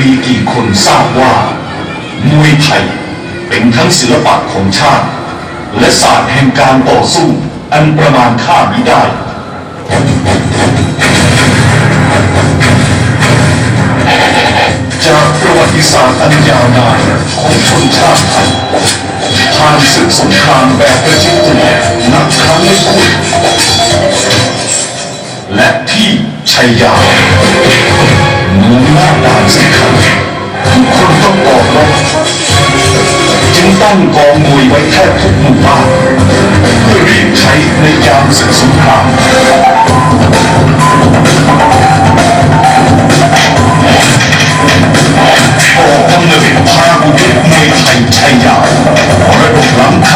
มีกี่คนทราบว่ามวยไทยเป็นทั้งศิลปะของชาติ และศาสตร์แห่งการต่อสู้อันประมาณค่ามิได้จากประวัติศาสตร์อันยาวนานของชนชาติไทยผ่านศึกสงครามแบบประชิดตัวนับครั้งไม่ถ้วนและที่ชัยยา เมืองหน้าด่านสำคัญทุกคนต้องออกรบจึงตั้งกองมวยไว้แทบทุกหมู่บ้านเพื่อเรียกใช้ในยามศึกสงครามออกกำเนิดพาหุยุทธมวยไทยชัยยามรดกล้ำค่า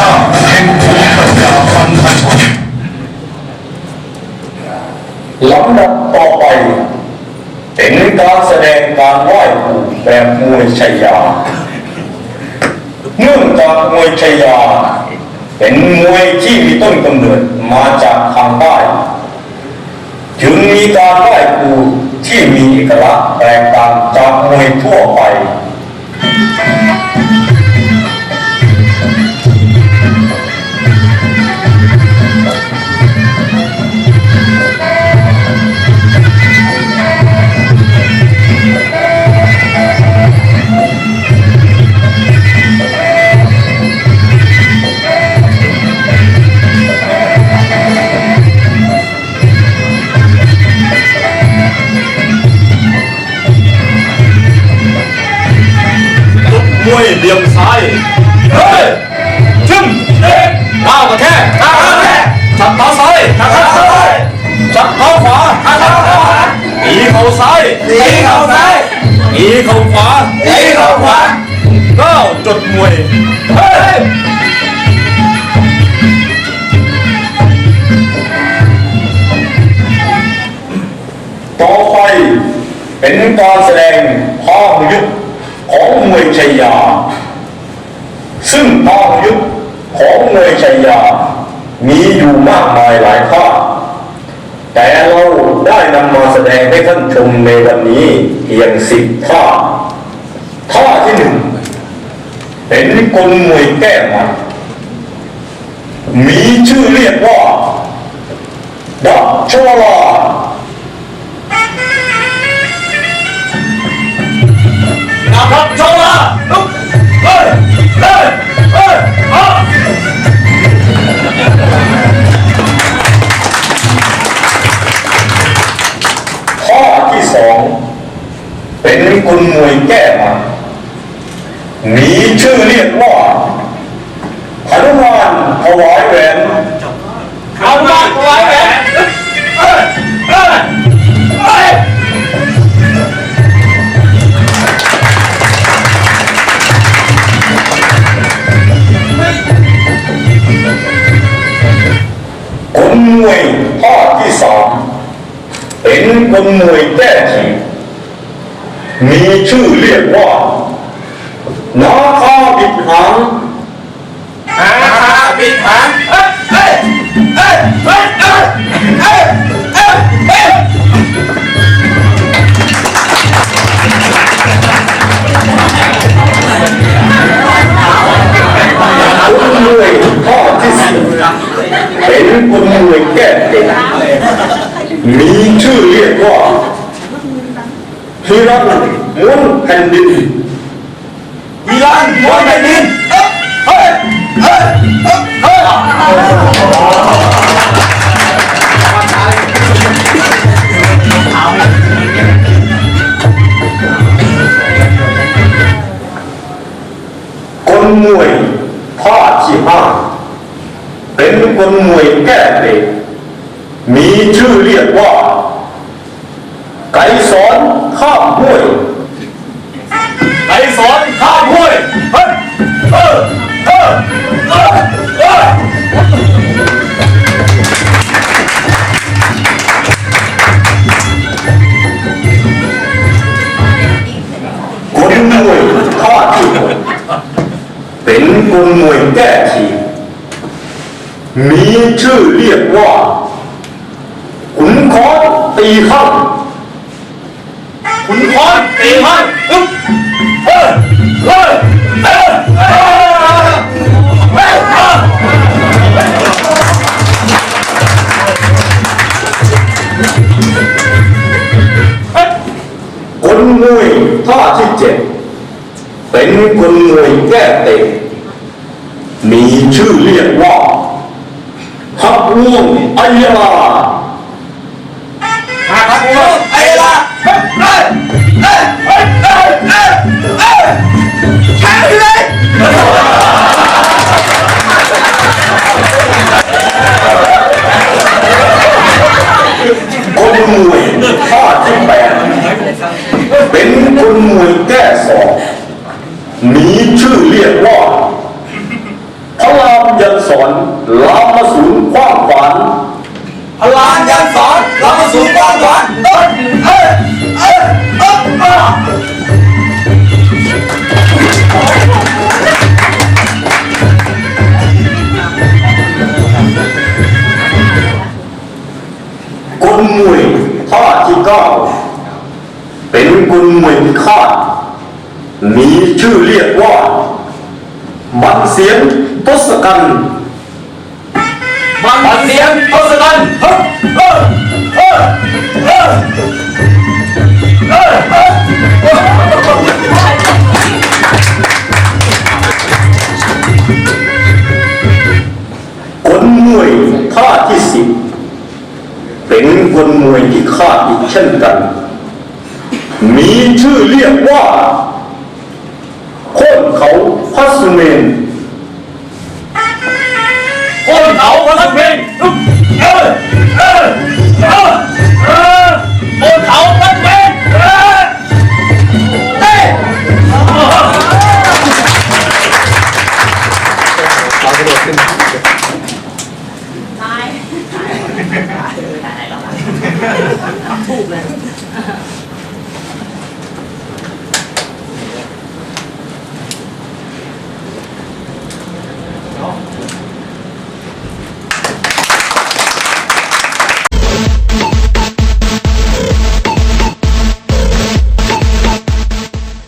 แบบมวยชยาเนื่องจากมวยชยาเป็นมวยที่มีต้นกำเนิดมาจากทางใต้จึงมีการไหว้ครูที่มีเอกลักษณ์แตกต่างจากมวยทั่วไป จับเท้าซ้ายจับเท้าซ้ายจับเท้าขวาจับเท้าขวาตีเข่าซ้ายตีเข่าซ้ายตีเข่าขวาตีเข่าขวาก้าวจดมวยเฮ้ยต่อไปเป็นการแสดงพาหุยุทธของมวยชัยยา ซึ่งพาหุยุทธของมวยชัยยา มีอยู่มากมายหลายข้อ แต่เราได้นำมาแสดงให้ท่านชมในวันนี้เพียงสิบข้อ ข้อที่หนึ่งเห็นกลมวยแก้ใหม่มีชื่อเรียกว่าดับชวลา มวยแก้มามีชื่อเรียกว่าหนุมานถวายแหวนเอามาไว้แหวนเฮ้ยเฮ้ยเฮ้ยกุลมวยข้อที่สามเป็นกุลมวยแก้ที มีชื่อเรียกว่านาคาบิดหางอาบิดหางเฮ้ยเฮ้ยเฮ้ยเฮ้ย ฮิรันม้วนแผ่นดินมีร้านมวยแผ่นดินเฮ้ยเฮ้ยเฮ้ยเฮ้ยกลมวยท่าที่ห้าเป็นกลมวยแก้เหล็กมีชื่อเรียกว่า ไก่สอนข้ามห้วยไอ้สอนข้ามห้วยเฮ้ยเออเออเออเออกลมวยท่าที่หกเป็นกลมวยแก้ทีมีชื่อเรียกว่าขุนค้อนตีข้า งขุนค้อนตีตีมันอึ๊บเฮ้ยเฮ้ยเฮ้ยเฮ้ยเฮ้ยคนมวยท่าที่เจ็ดเป็นคนมวยแก้เตะมีชื่อเรียกว่าฮักง่วงไอยลา คนมวยท่าที่แปดเป็นคนมวยแก้ศอกมีชื่อเรียกว่าพระรามยันสอนลามาสูนคว้างขวานพลานยันสอนรามาสูน เป็นคนมวยพิฆาตมีชื่อเรียกว่ามันเสียงทศกัณฐ์มันเสียงทศกัณฐ์เฮ้เฮ้เฮ้เฮ้เฮ้เฮ้คนมวยท่าที่สิบเป็นคนมวยที่คาดอีกเช่นกัน มีชื่อเรียกว่าโคนเขาพัสเมน